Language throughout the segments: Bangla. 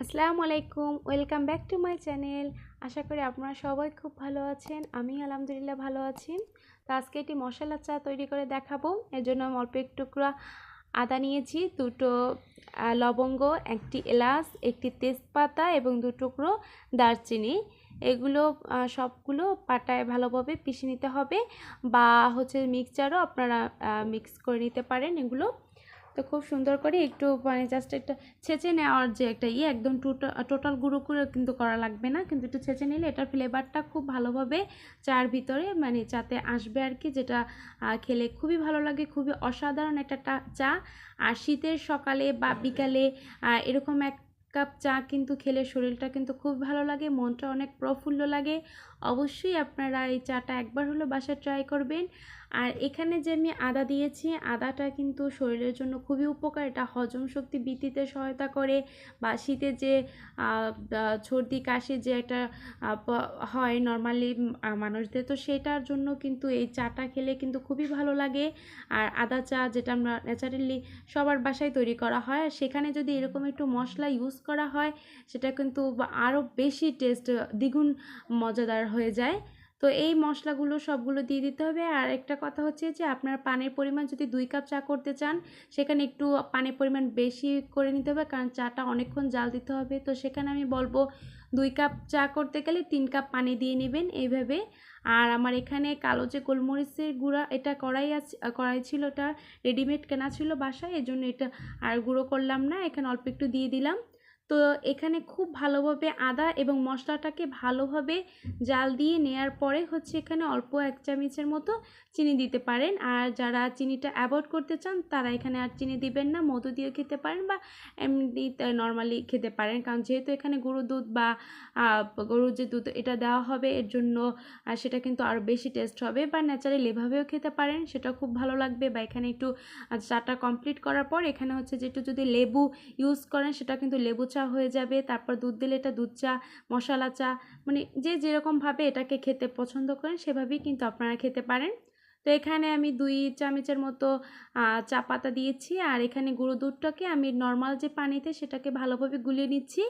আসসালামু আলাইকুম, welcome back to my channel. আশা করি আপনারা সবাই খুব ভালো আছেন, আমি আলহামদুলিল্লাহ ভালো আছি। তো আজকে একটি মশলা চা তৈরি করে দেখাবো, এর জন্য আমি অল্প টুকরা আদা নিয়েছি, দুটো লবঙ্গ, একটি এলাচ, একটি তেজপাতা এবং দু টুকরো দারচিনি। এগুলো সবগুলো পাটায় ভালোভাবে পিষে নিতে হবে বা হচ্ছে মিক্সচারও আপনারা মিক্স করে নিতে পারেন এগুলো। তো খুব সুন্দর করে একটু মানে জাস্ট একটা ছেঁচে নেওয়ার যে একটা ইয়ে একদম টোটাল টোটাল গুঁড়ো করে কিন্তু করা লাগবে না। কিন্তু একটু ছেঁচে নিলে এটার ফ্লেভারটা খুব ভালোভাবে চার ভিতরে মানে চাতে আসবে আর কি, যেটা খেলে খুবই ভালো লাগে, খুবই অসাধারণ একটা চা। আর শীতের সকালে বা বিকালে এরকম এক কাপ চা কিন্তু খেলে শরীরটা কিন্তু খুব ভালো লাগে, মনটা অনেক প্রফুল্ল লাগে। অবশ্যই আপনারা এই চাটা একবার হলো বাসায় ট্রাই করবেন। আর এখানে যে আমি আদা দিয়েছি, আদাটা কিন্তু শরীরের জন্য খুবই উপকার। এটা হজম শক্তি বৃদ্ধিতে সহায়তা করে বা শীতে যে সর্দি, কাশি যে একটা হয় নর্মালি মানুষদের, তো সেটার জন্য কিন্তু এই চাটা খেলে কিন্তু খুবই ভালো লাগে। আর আদা চা যেটা আমরা ন্যাচারালি সবার বাসায় তৈরি করা হয় আর সেখানে যদি এরকম একটু মশলা ইউজ করা হয়, সেটা কিন্তু আরও বেশি টেস্ট দ্বিগুণ মজাদার হয়ে যায়। তো এই মশলাগুলো সবগুলো দিয়ে দিতে হবে। আর একটা কথা হচ্ছে যে, আপনার পানির পরিমাণ যদি দুই কাপ চা করতে চান, সেখানে একটু পানির পরিমাণ বেশি করে নিতে হবে, কারণ চাটা অনেকক্ষণ জাল দিতে হবে। তো সেখানে আমি বলব, দুই কাপ চা করতে গেলে তিন কাপ পানি দিয়ে নেবেন এইভাবে। আর আমার এখানে কালো যে গোলমরিচের গুঁড়া, এটা কড়াই আছে, কড়াই ছিল ওটা রেডিমেড কেনা ছিল বাসায় এই জন্য এটা আর গুঁড়ো করলাম না, এখানে অল্প একটু দিয়ে দিলাম। তো এখানে খুব ভালোভাবে আদা এবং মশলাটাকে ভালোভাবে জাল দিয়ে নেয়ার পরে হচ্ছে এখানে অল্প এক চামচের মতো চিনি দিতে পারেন। আর যারা চিনিটা অ্যাভয়েড করতে চান, তারা এখানে আর চিনি দিবেন না। মধু দিয়ে খেতে পারেন বা এমনি নর্মালি খেতে পারেন। কারণ যেহেতু এখানে গরুর দুধ বা গরুর যে দুধ এটা দেওয়া হবে, এর জন্য সেটা কিন্তু আরও বেশি টেস্ট হবে বা ন্যাচারালি এভাবেও খেতে পারেন। সেটা খুব ভালো লাগবে। বা এখানে একটু চাটা কমপ্লিট করার পর এখানে হচ্ছে যে একটু যদি লেবু ইউজ করেন, সেটা কিন্তু লেবু চা হয়ে যাবে, তারপর দুধ দিলে এটা দুধ চা, মশলা চা মানে যে যেরকমভাবে এটাকে খেতে পছন্দ করেন সেভাবেই কিন্তু আপনারা খেতে পারেন। তো এখানে আমি দুই চামচের মতো চা পাতা দিয়েছি। আর এখানে গুঁড়ো দুধটাকে আমি নর্মাল যে পানিতে সেটাকে ভালোভাবে গুলিয়ে নিচ্ছি।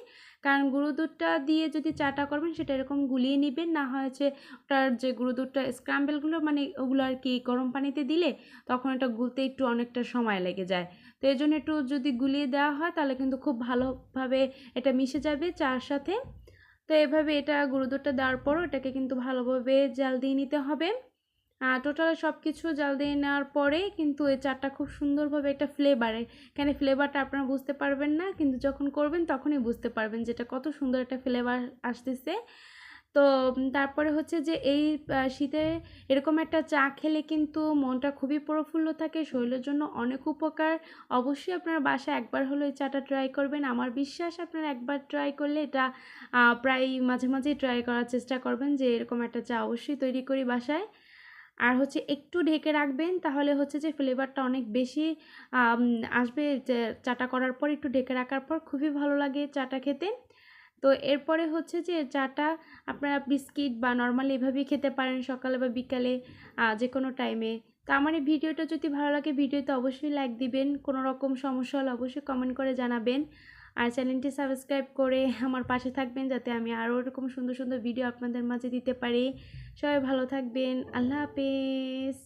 কারণ গুঁড়ো দুধটা দিয়ে যদি চাটা করবেন সেটা এরকম গুলিয়ে নেবেন। না হয়েছে ওটার যে গুঁড়ো দুধটা স্ক্রাম্বেলগুলো মানে ওগুলো আর কি গরম পানিতে দিলে তখন এটা গুলতে একটু অনেকটা সময় লেগে যায়। তো এই জন্য একটু যদি গুলিয়ে দেওয়া হয় তাহলে কিন্তু খুব ভালোভাবে এটা মিশে যাবে চার সাথে। তো এভাবে এটা গুঁড়ো দুধটা দেওয়ার পরও এটাকে কিন্তু ভালোভাবে জাল দিয়ে নিতে হবে। টোটাল সব কিছু জাল দিয়ে নেওয়ার পরে কিন্তু এই চাটা খুব সুন্দরভাবে একটা ফ্লেভারে কেন ফ্লেভারটা আপনারা বুঝতে পারবেন না, কিন্তু যখন করবেন তখনই বুঝতে পারবেন যেটা কত সুন্দর একটা ফ্লেভার আসতেছে। তো তারপরে হচ্ছে যে এই শীতে এরকম একটা চা খেলে কিন্তু মনটা খুবই প্রফুল্ল থাকে, শরীরের জন্য অনেক উপকার। অবশ্যই আপনারা বাসায় একবার হলো এই চাটা ট্রাই করবেন। আমার বিশ্বাস আপনারা একবার ট্রাই করলে এটা প্রায় মাঝে মাঝেই ট্রাই করার চেষ্টা করবেন যে এরকম একটা চা অবশ্যই তৈরি করি বাসায়। আর হচ্ছে একটু ঢেকে রাখবেন, তাহলে হচ্ছে যে ফ্লেভারটা অনেক বেশি আসবে চাটা করার পর একটু ঢেকে রাখার পর খুবই ভালো লাগে চাটা খেতে। তো এরপরে হচ্ছে যে চাটা আপনারা বিস্কিট বা নর্মালি এভাবেই খেতে পারেন সকালে বা বিকালে যে কোনো টাইমে তো আমার এই ভিডিওটা যদি ভালো লাগে, ভিডিওতে অবশ্যই লাইক দিবেন। কোনো রকম সমস্যা হলে অবশ্যই কমেন্ট করে জানাবেন। আর চ্যানেলটি সাবস্ক্রাইব করে আমার পাশে থাকবেন যাতে আমি আরও এরকম সুন্দর সুন্দর ভিডিও আপনাদের মাঝে দিতে পারি। সবাই ভালো থাকবেন। আল্লাহ হাফেজ।